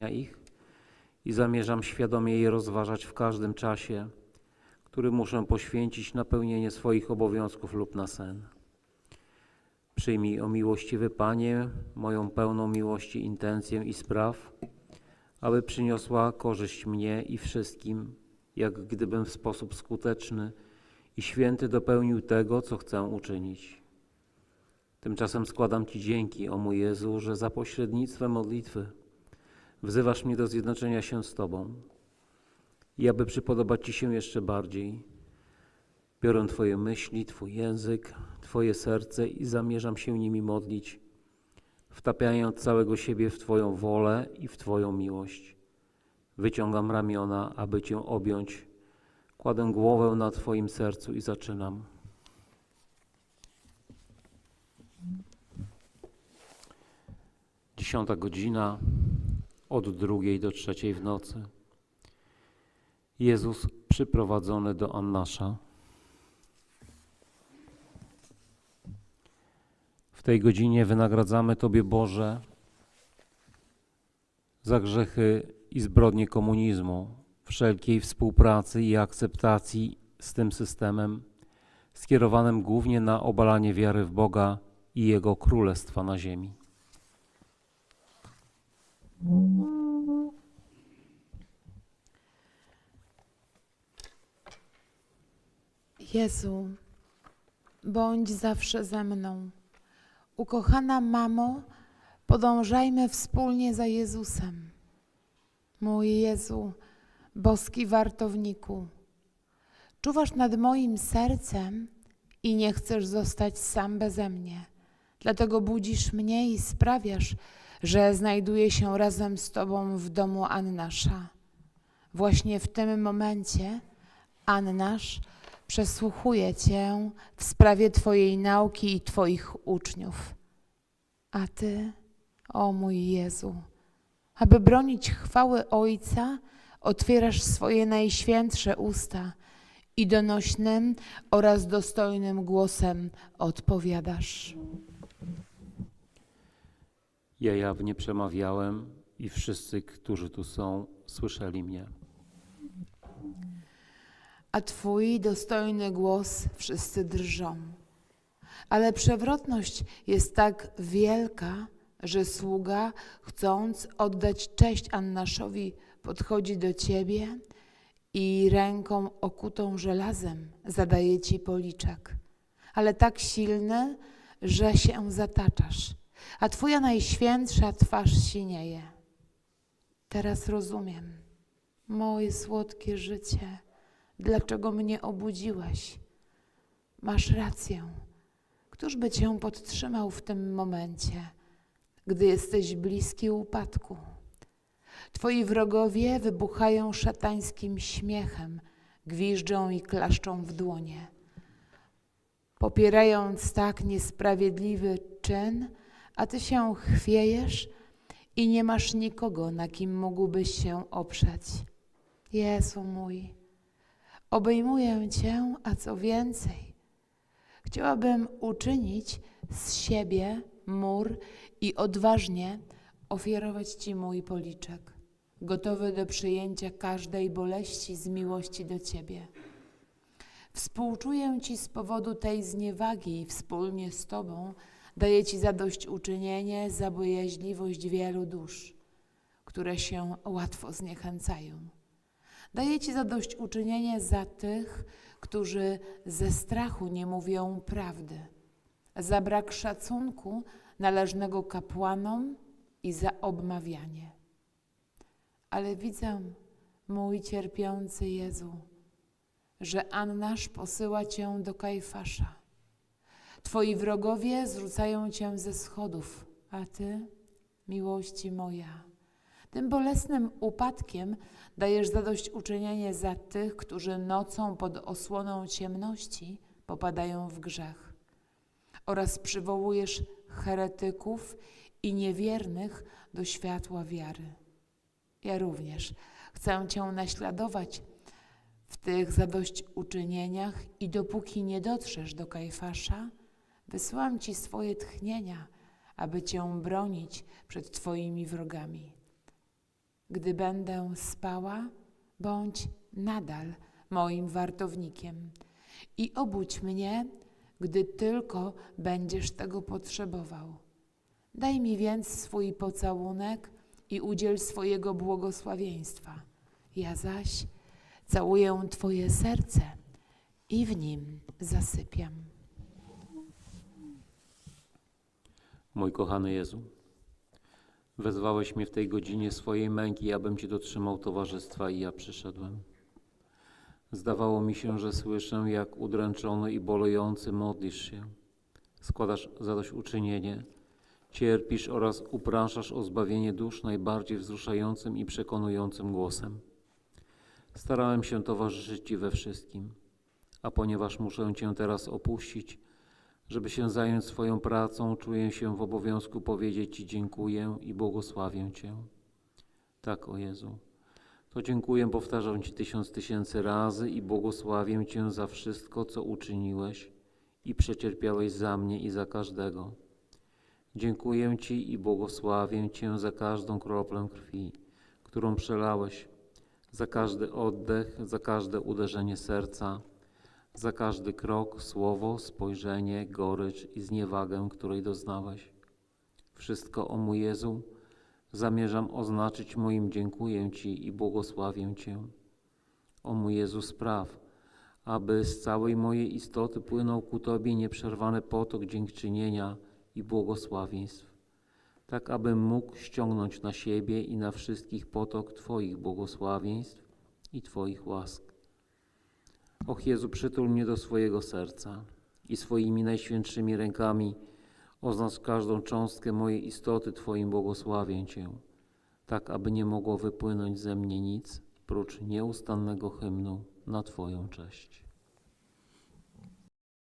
ich i zamierzam świadomie je rozważać w każdym czasie, który muszę poświęcić na pełnienie swoich obowiązków lub na sen. Przyjmij, o miłościwy Panie, moją pełną miłości intencję i spraw, aby przyniosła korzyść mnie i wszystkim, jak gdybym w sposób skuteczny i święty dopełnił tego, co chcę uczynić. Tymczasem składam Ci dzięki, o mój Jezu, że za pośrednictwem modlitwy wzywasz mnie do zjednoczenia się z Tobą i aby przypodobać Ci się jeszcze bardziej, biorę Twoje myśli, Twój język, Twoje serce i zamierzam się nimi modlić, wtapiając całego siebie w Twoją wolę i w Twoją miłość. Wyciągam ramiona, aby Cię objąć, kładę głowę na Twoim sercu i zaczynam. Dziesiąta godzina, od drugiej do trzeciej w nocy. Jezus przyprowadzony do Annasza. W tej godzinie wynagradzamy Tobie, Boże, za grzechy i zbrodnie komunizmu, wszelkiej współpracy i akceptacji z tym systemem, skierowanym głównie na obalanie wiary w Boga i Jego Królestwa na ziemi. Jezu, bądź zawsze ze mną. Ukochana mamo, podążajmy wspólnie za Jezusem. Mój Jezu, boski wartowniku, czuwasz nad moim sercem i nie chcesz zostać sam beze mnie. Dlatego budzisz mnie i sprawiasz, że znajduję się razem z Tobą w domu Annasza. Właśnie w tym momencie Annasz przesłuchuje Cię w sprawie Twojej nauki i Twoich uczniów. A Ty, o mój Jezu, aby bronić chwały Ojca, otwierasz swoje najświętsze usta i donośnym oraz dostojnym głosem odpowiadasz. Ja jawnie przemawiałem i wszyscy, którzy tu są, słyszeli mnie. a Twój dostojny głos wszyscy drżą. Ale przewrotność jest tak wielka, że sługa, chcąc oddać cześć Annaszowi, podchodzi do Ciebie i ręką okutą żelazem zadaje Ci policzek, ale tak silny, że się zataczasz, a Twoja najświętsza twarz sinieje. Teraz rozumiem, moje słodkie życie dlaczego mnie obudziłeś. Masz rację. Któż by cię podtrzymał w tym momencie, gdy jesteś bliski upadku? Twoi wrogowie wybuchają szatańskim śmiechem, gwiżdżą i klaszczą w dłonie. Popierając tak niesprawiedliwy czyn, a ty się chwiejesz i nie masz nikogo, na kim mógłbyś się oprzeć. Jezu mój, obejmuję Cię, a co więcej, chciałabym uczynić z siebie mur i odważnie ofiarować Ci mój policzek, gotowy do przyjęcia każdej boleści z miłości do Ciebie. Współczuję Ci z powodu tej zniewagi i wspólnie z Tobą daję Ci zadośćuczynienie za bojaźliwość wielu dusz, które się łatwo zniechęcają. Daję Ci zadośćuczynienie za tych, którzy ze strachu nie mówią prawdy, za brak szacunku należnego kapłanom i za obmawianie. Ale widzę, mój cierpiący Jezu, że Annasz posyła Cię do Kajfasza. Twoi wrogowie zrzucają Cię ze schodów, a Ty, miłości moja, tym bolesnym upadkiem dajesz zadośćuczynienie za tych, którzy nocą pod osłoną ciemności popadają w grzech. Oraz przywołujesz heretyków i niewiernych do światła wiary. Ja również chcę Cię naśladować w tych zadośćuczynieniach i dopóki nie dotrzesz do Kajfasza, wysyłam Ci swoje tchnienia, aby Cię bronić przed Twoimi wrogami. Gdy będę spała, bądź nadal moim wartownikiem i obudź mnie, gdy tylko będziesz tego potrzebował. Daj mi więc swój pocałunek i udziel swojego błogosławieństwa. Ja zaś całuję Twoje serce i w nim zasypiam. Mój kochany Jezu, wezwałeś mnie w tej godzinie swojej męki, abym Ci dotrzymał towarzystwa i ja przyszedłem. Zdawało mi się, że słyszę, jak udręczony i bolejący modlisz się. Składasz zadośćuczynienie, cierpisz oraz upraszasz o zbawienie dusz najbardziej wzruszającym i przekonującym głosem. Starałem się towarzyszyć Ci we wszystkim, a ponieważ muszę Cię teraz opuścić, żeby się zająć swoją pracą, czuję się w obowiązku powiedzieć Ci dziękuję i błogosławię Cię. Tak, o Jezu. To dziękuję, powtarzam Ci tysiąc tysięcy razy i błogosławię Cię za wszystko, co uczyniłeś i przecierpiałeś za mnie i za każdego. Dziękuję Ci i błogosławię Cię za każdą kroplę krwi, którą przelałeś, za każdy oddech, za każde uderzenie serca, za każdy krok, słowo, spojrzenie, gorycz i zniewagę, której doznałeś. Wszystko, o mój Jezu, zamierzam oznaczyć moim dziękuję Ci i błogosławię Cię. O mój Jezu, spraw, aby z całej mojej istoty płynął ku Tobie nieprzerwany potok dziękczynienia i błogosławieństw, tak abym mógł ściągnąć na siebie i na wszystkich potok Twoich błogosławieństw i Twoich łask. Och Jezu, przytul mnie do swojego serca i swoimi najświętszymi rękami oznacz każdą cząstkę mojej istoty Twoim błogosławię Cię, tak aby nie mogło wypłynąć ze mnie nic, prócz nieustannego hymnu na Twoją cześć.